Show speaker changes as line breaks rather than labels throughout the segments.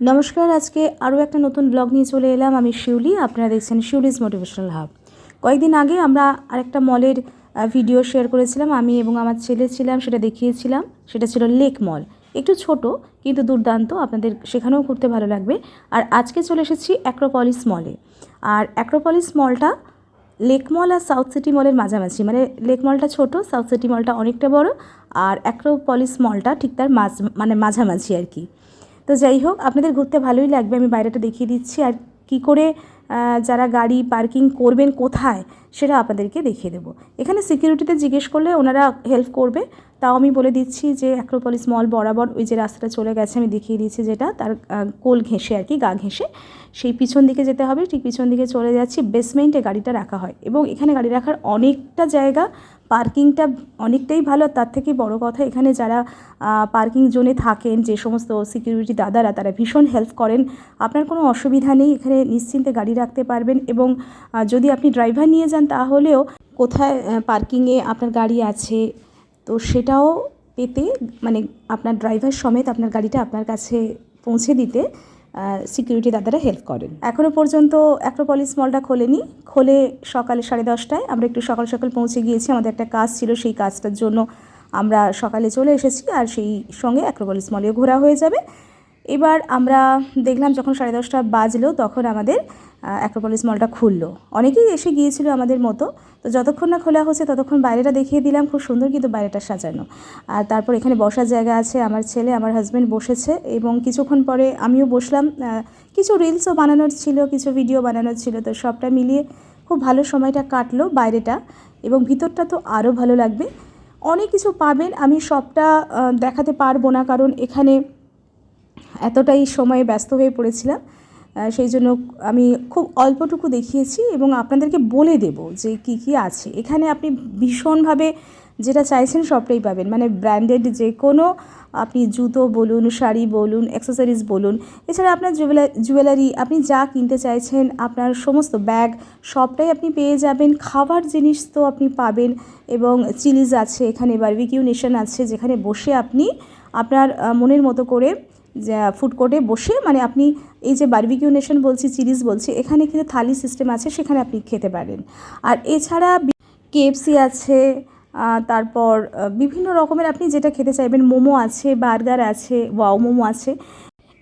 নমস্কার, আজকে আরও একটা নতুন ব্লগ নিয়ে চলে এলাম। আমি শিউলি, আপনারা দেখছেন শিউলিজ মোটিভেশনাল হাব কয়েকদিন আগে আমরা আরেকটা মলের ভিডিও শেয়ার করেছিলাম। আমি এবং আমার ছেলে ছিলাম, সেটা দেখিয়েছিলাম। সেটা ছিল লেক মল একটু ছোট, কিন্তু দুর্দান্ত। আপনাদের সেখানেও ঘুরতে ভালো লাগবে। আর আজকে চলে এসেছি অ্যাক্রোপলিস মলে আর অ্যাক্রোপলিস মলটা লেক মল আর সাউথ সিটি মলের মাঝামাঝি। মানে লেক মলটা ছোট সাউথ সিটি মলটা অনেকটা বড়। আর অ্যাক্রোপলিস মলটা ঠিক তার মাঝ মানে মাঝামাঝি আর কি। তো যাই হোক আপনাদের ঘুরতে ভালোই লাগবে আমি বাইরেটা দেখিয়ে দিচ্ছি। আর কি করে যারা গাড়ি পার্কিং করবেন কোথায় সেটা আপনাদেরকে দেখিয়ে দেবো। এখানে সিকিউরিটিতে জিজ্ঞেস করলে ওনারা হেল্প করবে। তাও আমি বলে দিচ্ছি যে অ্যাক্রোপলিস মল বরাবর ওই যে রাস্তাটা চলে গেছে, আমি দেখিয়ে দিচ্ছি যেটা, তার কোল ঘেঁষে আর কি, গা ঘেঁষে। সেই পিছন দিকে যেতে হবে, ঠিক পিছন দিকে চলে যাচ্ছি, বেসমেন্টে গাড়িটা রাখা হয় এবং এখানে গাড়ি রাখার অনেকটা জায়গা, পার্কিংটা অনেকটাই ভালো। তার থেকে বড় কথা, এখানে যারা পার্কিং জোনে থাকেন, যে সমস্ত সিকিউরিটি দাদারা, তারা ভীষণ হেল্প করেন। আপনার কোনো অসুবিধা নেই, এখানে নিশ্চিন্তে গাড়ি রাখতে পারবেন এবং যদি আপনি ড্রাইভার নিয়ে যান তাহলেও কোথায় পার্কিংয়ে আপনার গাড়ি আছে, তো সেটাও পেতে মানে আপনার ড্রাইভার সমেত আপনার গাড়িটা আপনার কাছে পৌঁছে দিতে সিকিউরিটি দাদারা হেল্প করেন। এখনও পর্যন্ত অ্যাক্রোপলিস মলটা খোলেনি। খোলে সকালে সাড়ে দশটায়। আমরা একটু সকাল সকাল পৌঁছে গিয়েছি। আমাদের একটা কাজ ছিল, সেই কাজটার জন্য আমরা সকালে চলে এসেছি। আর সেই সঙ্গে অ্যাক্রোপলিস মলেও ঘোরা হয়ে যাবে। এবার আমরা দেখলাম যখন সাড়ে দশটা বাজলো তখন আমাদের অ্যাক্রোপলিস মলটা খুললো। অনেকেই এসে গিয়েছিল আমাদের মতো। তো যতক্ষণ না খোলা হচ্ছে ততক্ষণ বাইরেটা দেখিয়ে দিলাম, খুব সুন্দর কিন্তু বাইরেটা সাজানো। আর তারপর এখানে বসার জায়গা আছে, আমার ছেলে, আমার হাজব্যান্ড বসেছে এবং কিছুক্ষণ পরে আমিও বসলাম কিছু রিলসও বানানোর ছিল, কিছু ভিডিও বানানোর ছিল। তো সবটা মিলিয়ে খুব ভালো সময়টা কাটলো বাইরেটা এবং ভিতরটা তো আরও ভালো লাগবে। অনেক কিছু পাবেন, আমি সবটা দেখাতে পারব না কারণ এখানে এতটাই সময়ে ব্যস্ত হয়ে পড়েছিলাম সেই জন্য আমি খুব অল্পটুকু দেখিয়েছি এবং আপনাদেরকে বলে দেব যে কি কি আছে। এখানে আপনি ভীষণভাবে যেটা চাইছেন সবটাই পাবেন। মানে ব্র্যান্ডেড যে কোনো, আপনি জুতো বলুন, শাড়ি বলুন অ্যাক্সেসরিজ বলুন, এছাড়া আপনার জুয়েলারি জুয়েলারি, আপনি যা কিনতে চাইছেন, আপনার সমস্ত ব্যাগ, সবটাই আপনি পেয়ে যাবেন। খাবার জিনিস তো আপনি পাবেন এবং চিলিজ আছে, এখানে বারবিকিউ নেশন আছে, যেখানে বসে আপনি আপনার মনের মতো করে ফুড কোর্টে বসে মানে আপনি এই যে বারবিকিউ নেশন বলছি চিলিজ বলছি, এখানে কিন্তু থালি সিস্টেম আছে, সেখানে আপনি খেতে পারেন। আর এছাড়া কেএফসি আছে তারপর বিভিন্ন রকমের আপনি যেটা খেতে চাইবেন, মোমো আছে, বার্গার আছে, ওয়াও, মোমো আছে।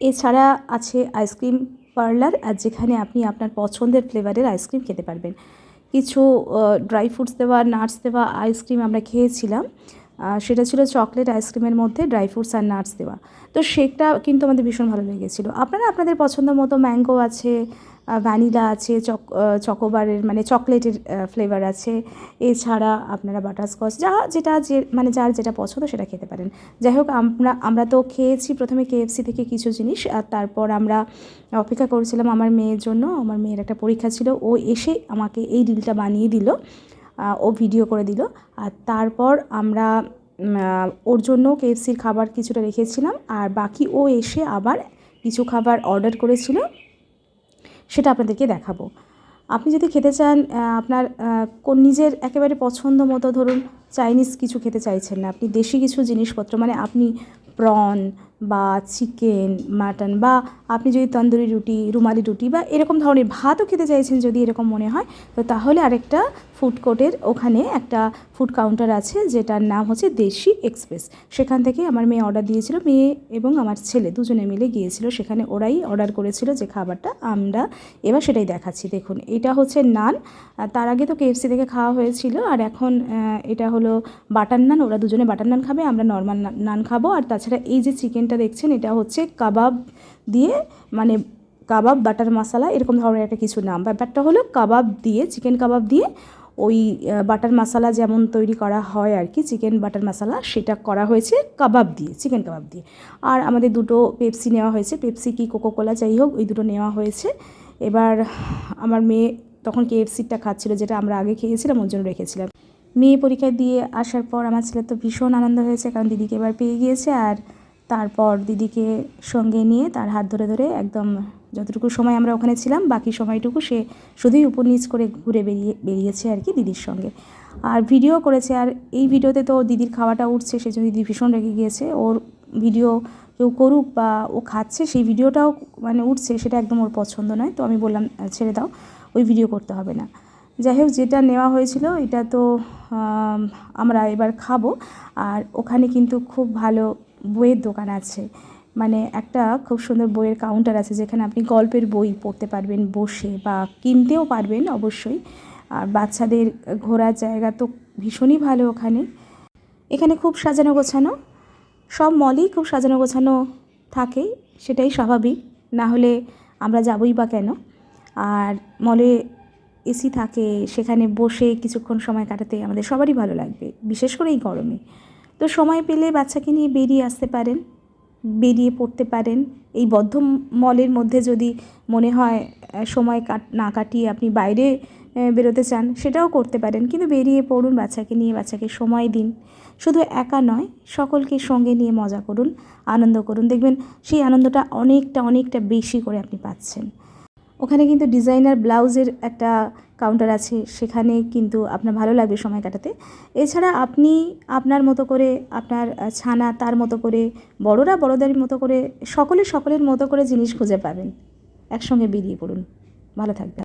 এছাড়া আছে আইসক্রিম পার্লার আর যেখানে আপনি আপনার পছন্দের ফ্লেভারের আইসক্রিম খেতে পারবেন। কিছু ড্রাই ফ্রুটস দেওয়া নাটস দেওয়া আইসক্রিম আমরা খেয়েছিলাম। সেটা ছিল চকলেট আইসক্রিমের মধ্যে ড্রাই ফ্রুটস আর নাটস দেওয়া। তো সেটা কিন্তু আমাদের ভীষণ ভালো লেগেছিলো। আপনারা আপনাদের পছন্দ মতো ম্যাঙ্গো আছে ভ্যানিলা আছে, চক চকোবারের মানে চকলেটের ফ্লেভার আছে। এছাড়া আপনারা বাটারস্কচ, যা যেটা যে মানে যার যেটা পছন্দ সেটা খেতে পারেন। যাই হোক, আমরা আমরা তো খেয়েছি প্রথমে কেএফসি থেকে কিছু জিনিস, আর তারপর আমরা অপেক্ষা করেছিলাম আমার মেয়ের জন্য। আমার মেয়ের একটা পরীক্ষা ছিল, ও এসে আমাকে এই রিলটা বানিয়ে দিল। ও ভিডিও করে দিল। আর তারপর আমরা ওর জন্য কেএফসির খাবার কিছুটা রেখেছিলাম। আর বাকি ও এসে আবার কিছু খাবার অর্ডার করেছিল, সেটা আপনাদেরকে দেখাবো। আপনি যদি খেতে চান আপনার কোন নিজের একেবারে পছন্দ মতো, ধরুন চাইনিজ কিছু খেতে চাইছেন না। আপনি দেশি কিছু জিনিসপত্র মানে আপনি প্রন বা চিকেন, মাটন বা আপনি যদি তন্দুরি রুটি, রুমালি রুটি বা এরকম ধরনের ভাতও খেতে চাইছেন যদি এরকম মনে হয়, তো তাহলে আরেকটা ফুড কোর্টের ওখানে একটা ফুড কাউন্টার আছে, যেটার নাম হচ্ছে দেশি এক্সপ্রেস সেখান থেকে আমার মেয়ে অর্ডার দিয়েছিল, মেয়ে এবং আমার ছেলে দুজনে মিলে গিয়েছিল, সেখানে ওরাই অর্ডার করেছিল যে খাবারটা আমরা এবার সেটাই দেখাচ্ছি। দেখুন, এটা হচ্ছে নান তার আগে তো কেএফসি থেকে খাওয়া হয়েছিল, আর এখন এটা হলো বাটার নান, ওরা দুজনে বাটার নান খাবে, আমরা নর্মাল নান খাব। আর তাছাড়া এই যে চিকেনটা দেখছেন, এটা হচ্ছে কাবাব দিয়ে মানে কাবাব, বাটার মশলা, এরকম ধরনের একটা কিছু নাম। ব্যাপারটা হলো কাবাব দিয়ে, চিকেন কাবাব দিয়ে, ওই বাটার মশলা যেমন তৈরি করা হয় আর কি, চিকেন বাটার মশলা, সেটা করা হয়েছে কাবাব দিয়ে, চিকেন কাবাব দিয়ে। আর আমাদের দুটো পেপসি নেওয়া হয়েছে, পেপসি কি কোকোকোলা যাই হোক, ওই দুটো নেওয়া হয়েছে। এবার আমার মেয়ে তখন কেএফসিটা খাচ্ছিল, যেটা আমরা আগে খেয়েছিলাম, ওর জন্য রেখেছিলাম। মেয়ে পরীক্ষা দিয়ে আসার পর আমার ছেলে তো ভীষণ আনন্দ হয়েছে, কারণ দিদিকে এবার পেয়ে গিয়েছে আর তারপর দিদিকে সঙ্গে নিয়ে তার হাত ধরে ধরে একদম যতটুকু সময় আমরা ওখানে ছিলাম, বাকি সময়টুকু সে শুধুই উপর নিচ করে ঘুরে বেরিয়ে, বেরিয়েছে আর কি দিদির সঙ্গে। আর ভিডিও করেছে, আর এই ভিডিওতে তো দিদির খাওয়াটা উঠছে সেজন্য দিদি ভীষণ রেগে গিয়েছে, ওর ভিডিও কেউ করুক বা ও খাচ্ছে, সেই ভিডিওটাও মানে উঠছে, সেটা একদম ওর পছন্দ নয়, তো আমি বললাম, ছেড়ে দাও, ওই ভিডিও করতে হবে না। যাই হোক যেটা নেওয়া হয়েছিল, এটা তো আমরা এবার খাব। আর ওখানে কিন্তু খুব ভালো বইয়ের দোকান আছে। মানে একটা খুব সুন্দর বইয়ের কাউন্টার আছে, যেখানে আপনি গল্পের বই পড়তে পারবেন, বসে বা কিনতেও পারবেন অবশ্যই। আর বাচ্চাদের ঘোরার জায়গা তো ভীষণই ভালো ওখানে। এখানে খুব সাজানো গোছানো, সব মলই খুব সাজানো গোছানো থাকে, সেটাই স্বাভাবিক। না হলে আমরা যাবই বা কেন? আর মলে এসি থাকে, সেখানে বসে কিছুক্ষণ সময় কাটাতে আমাদের সবারই ভালো লাগবে, বিশেষ করে এই গরমে। তো সময় পেলে বাচ্চাকে নিয়ে বেরিয়ে আসতে পারেন, বেরিয়ে পড়তে পারেন। এই বদ্ধ মলের মধ্যে যদি মনে হয় সময় কাট, না কাটিয়ে আপনি বাইরে বেরোতে চান, সেটাও করতে পারেন। কিন্তু বেরিয়ে পড়ুন বাচ্চাকে নিয়ে, বাচ্চাকে সময় দিন। শুধু একা নয়, সকলকে সঙ্গে নিয়ে মজা করুন, আনন্দ করুন। দেখবেন সেই আনন্দটা অনেকটা অনেকটা বেশি করে আপনি পাচ্ছেন। ওখানে কিন্তু ডিজাইনার ব্লাউজের একটা কাউন্টার আছে, সেখানে কিন্তু আপনার ভালো লাগবে সময় কাটাতে। এছাড়া আপনি আপনার মতো করে আপনার ছানা তার মতো করে, বড়রা বড়দের মতো করে, সকলে সকলের মতো করে জিনিস খুঁজে পাবেন। একসঙ্গে বেরিয়ে পড়ুন। ভালো থাকবেন।